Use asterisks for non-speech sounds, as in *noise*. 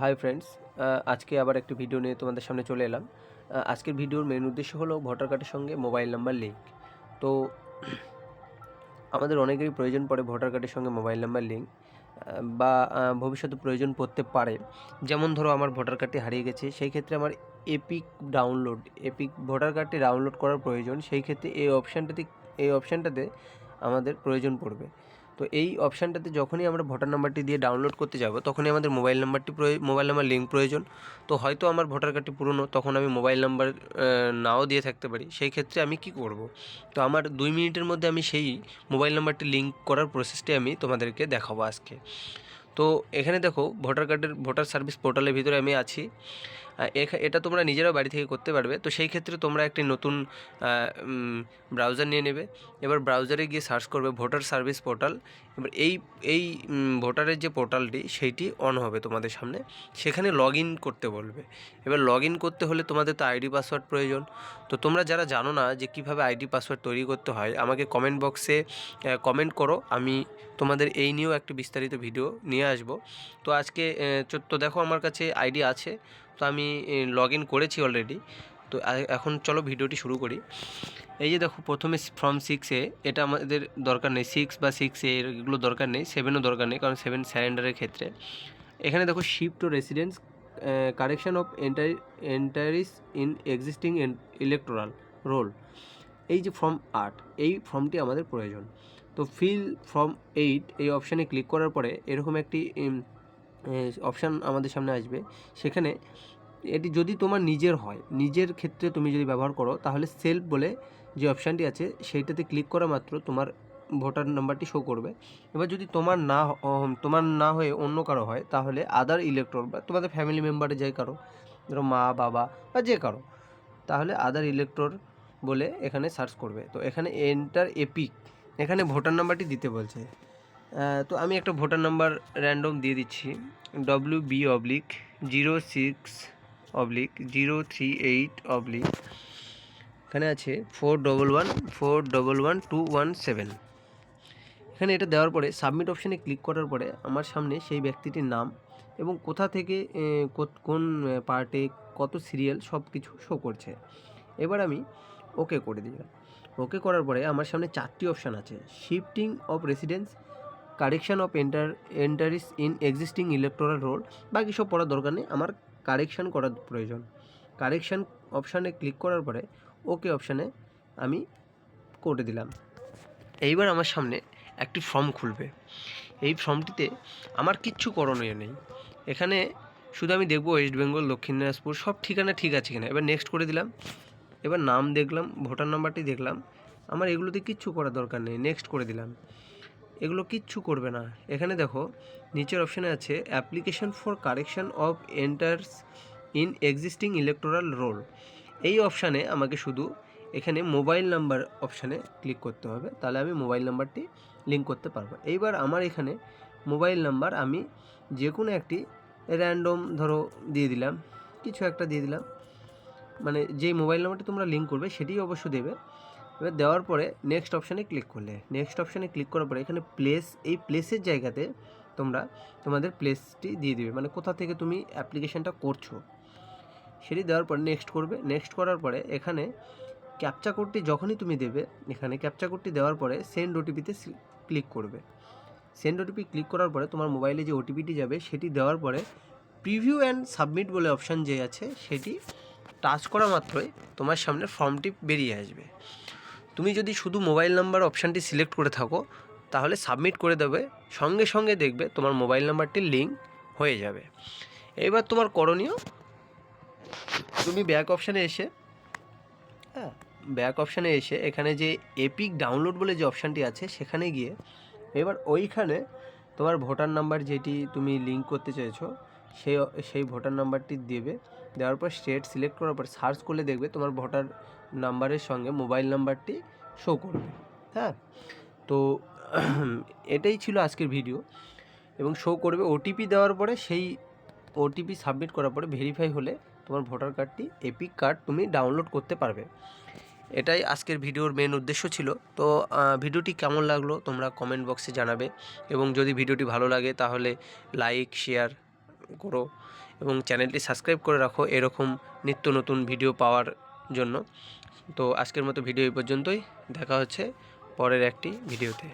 Hi friends আজকে আবার একটি ভিডিও নিয়ে তোমাদের সামনে চলে এলাম। আজকের ভিডিওর মেন উদ্দেশ্য হলো ভোটার কার্ডের সঙ্গে মোবাইল নাম্বার লিঙ্ক তো, আমাদের অনেকেরই প্রয়োজন পড়ে ভোটার কার্ডের সঙ্গে মোবাইল নাম্বার লিঙ্ক বা ভবিষ্যতে প্রয়োজন পড়তে পারে। যেমন ধরো আমার ভোটার কার্ডটি হারিয়ে গেছে, সেই ক্ষেত্রে আমার এপিক ডাউনলোড এপিক ভোটার কার্ডটি ডাউনলোড করার প্রয়োজন, সেই ক্ষেত্রে এই অপশানটাতে এই অপশানটাতে আমাদের প্রয়োজন পড়বে। তো এই অপশানটাতে যখনই আমরা ভোটার নাম্বারটি দিয়ে ডাউনলোড করতে যাব, তখনই আমাদের মোবাইল নাম্বারটি মোবাইল নাম্বার লিঙ্ক প্রয়োজন। তো হয়তো আমার ভোটার কার্ডটি পুরনো, তখন আমি মোবাইল নাম্বার নাও দিয়ে থাকতে পারি। সেই ক্ষেত্রে আমি কি করব? তো আমার দুই মিনিটের মধ্যে আমি সেই মোবাইল নাম্বারটি লিঙ্ক করার প্রসেসটি আমি তোমাদেরকে দেখাবো আজকে। তো এখানে দেখো, ভোটার কার্ডের ভোটার সার্ভিস পোর্টালের ভিতরে আমি আছি। এটা তোমরা নিজেরাও বাড়ি থেকে করতে পারবে। তো সেই ক্ষেত্রে তোমরা একটি নতুন ব্রাউজার নিয়ে নেবে। এবার ব্রাউজারে গিয়ে সার্চ করবে ভোটার সার্ভিস পোর্টাল এবার এই এই ভোটারের যে পোর্টালটি সেইটি অন হবে তোমাদের সামনে। সেখানে লগ ইন করতে বলবে। এবার লগ ইন করতে হলে তোমাদের তো আইডি পাসওয়ার্ড প্রয়োজন। তো তোমরা যারা জানো না যে কীভাবে আইডি পাসওয়ার্ড তৈরি করতে হয়, আমাকে কমেন্ট বক্সে কমেন্ট করো। আমি তোমাদের এই নিয়েও একটি বিস্তারিত ভিডিও নিয়ে আসব। তো আজকে তো দেখো আমার কাছে আইডি আছে। তো আমি লগ ইন করেছি অলরেডি তো এখন চলো ভিডিওটি শুরু করি। এই যে দেখো, প্রথমে ফ্রম সিক্সে এটা আমাদের দরকার নেই। সিক্স বা সিক্সে এগুলো দরকার নেই। সেভেনও দরকার নেই, কারণ সেভেন স্যারেন্ডারের ক্ষেত্রে। এখানে দেখো shift to residence correction of enter entries in existing electoral roll এই যে ফর্ম আট, এই ফর্মটি আমাদের প্রয়োজন। তো ফিল ফর্ম এইট এই অপশানে ক্লিক করার পরে, এরকম একটি অপশান আমাদের সামনে আসবে। সেখানে এটি যদি তোমার নিজের হয়, নিজের ক্ষেত্রে তুমি যদি ব্যবহার করো, তাহলে সেলফ বলে যে অপশানটি আছে, সেইটাতে ক্লিক করা মাত্র তোমার ভোটার নাম্বারটি শো করবে। এবার যদি তোমার না তোমার না হয়ে অন্য কারও হয়, তাহলে আদার ইলেকট্রন বা তোমাদের ফ্যামিলি মেম্বারে যে কারও, ধরো মা, বাবা বা যে কারও, তাহলে আদার ইলেকট্রর বলে এখানে সার্চ করবে। তো এখানে এন্টার এপিক এখানে ভোটার নাম্বারটি দিতে বলছে। তো আমি একটা ভোটার নাম্বার র্যান্ডম দিয়ে দিচ্ছি। W B oblique zero six oblique zero three eight oblique এখানে আছে four double one four double one two one seven এখানে এটা দেওয়ার পরে সাবমিট অপশানে ক্লিক করার পরে আমার সামনে সেই ব্যক্তিটির নাম এবং কোথা থেকে কোন পার্টে কত সিরিয়াল সব কিছু শো করছে। এবার আমি ওকে করে দিলাম। ওকে করার পরে আমার সামনে চারটি অপশান আছে। Shifting of residence correction of enter, entries in existing electoral roll বাকি সব পড়ার দরকার নেই, আমার কারেকশান করার প্রয়োজন। কারেকশান অপশানে ক্লিক করার পরে ওকে অপশানে আমি করে দিলাম। এইবার আমার সামনে একটি ফর্ম খুলবে। এই ফর্মটিতে আমার কিচ্ছু করণীয় নেই। এখানে শুধু আমি দেখব ওয়েস্ট বেঙ্গল, দক্ষিণ দিনাজপুর, সব ঠিকানা ঠিক আছে কিনা। এবার নেক্সট করে দিলাম। এবার নাম দেখলাম, ভোটার নাম্বারটি দেখলাম। আমার এগুলোতে কিচ্ছু করার দরকার নেই নেক্সট করে দিলাম। এগুলো কিচ্ছু করবে না। এখানে দেখো, নিচের অপশানে আছে application for correction of enters in existing electoral roll এই অপশানে আমাকে শুধু এখানে মোবাইল নাম্বার অপশানে ক্লিক করতে হবে, তাহলে আমি মোবাইল নাম্বারটি লিঙ্ক করতে পারব। এইবার আমার এখানে মোবাইল নাম্বার আমি যে কোনো একটি র্যান্ডম ধরো দিয়ে দিলাম, কিছু একটা দিয়ে দিলাম মানে যেই মোবাইল নাম্বারটি তোমরা লিঙ্ক করবে সেটিই অবশ্য দেবে। এবার দেওয়ার পরে নেক্সট অপশানে ক্লিক করলে। নেক্সট অপশানে ক্লিক করার পরে এখানে প্লেস এই প্লেসের জায়গাতে তোমরা তোমাদের প্লেসটি দিয়ে দিবে। মানে কোথা থেকে তুমি অ্যাপ্লিকেশনটা করছ। সেটি দেওয়ার পর নেক্সট করবে। নেক্সট করার পরে এখানে ক্যাপচা কোডটি যখনই তুমি দেবে, এখানে ক্যাপচা কোডটি দেওয়ার পরে সেন্ড ওটিপিতে ক্লিক করবে। সেন্ড ওটিপি ক্লিক করার পরে তোমার মোবাইলে যে ওটিপিটি যাবে, সেটি দেওয়ার পরে প্রিভিউ অ্যান্ড সাবমিট বলে অপশান যে আছে, সেটি টাচ করা মাত্রই তোমার সামনে ফর্মটি বেরিয়ে আসবে। তুমি যদি শুধু মোবাইল নাম্বার অপশানটি সিলেক্ট করে থাকো, তাহলে সাবমিট করে দেবে, সঙ্গে সঙ্গে দেখবে তোমার মোবাইল নাম্বারটি লিঙ্ক হয়ে যাবে। এবার তোমার করণীয়, তুমি ব্যাক অপশানে এসে হ্যাঁ ব্যাক অপশানে এসে এখানে যে এপিক ডাউনলোড বলে যে অপশানটি আছে, সেখানে গিয়ে এবার ওইখানে তোমার ভোটার নাম্বার যেটি তুমি লিঙ্ক করতে চাইছো সেই সেই ভোটার নাম্বারটি দেবে। দেওয়ার পর স্টেট সিলেক্ট করার পর সার্চ করলে দেখবে তোমার ভোটার নাম্বারের সঙ্গে মোবাইল নাম্বারটি শো করবে। হ্যাঁ? তো *clears throat* এটাই ছিল আজকের ভিডিও এবং শো করবে ওটিপি দেওয়ার পরে সেই ওটিপি সাবমিট করার পরে ভেরিফাই হলে তোমার ভোটার কার্ডটি এপিক কার্ড তুমি ডাউনলোড করতে পারবে। এটাই আজকের ভিডিওর মেন উদ্দেশ্য ছিল। তো ভিডিওটি কেমন লাগল তোমরা কমেন্ট বক্সে জানাবে। এবং যদি ভিডিওটি ভালো লাগে তাহলে লাইক শেয়ার করো এবং চ্যানেলটি সাবস্ক্রাইব করে রাখো এরকম নিত্য নতুন ভিডিও পাওয়ার জন্য। তো আজকের মতো ভিডিও এই পর্যন্তই। দেখা হচ্ছে পরের একটি ভিডিওতে।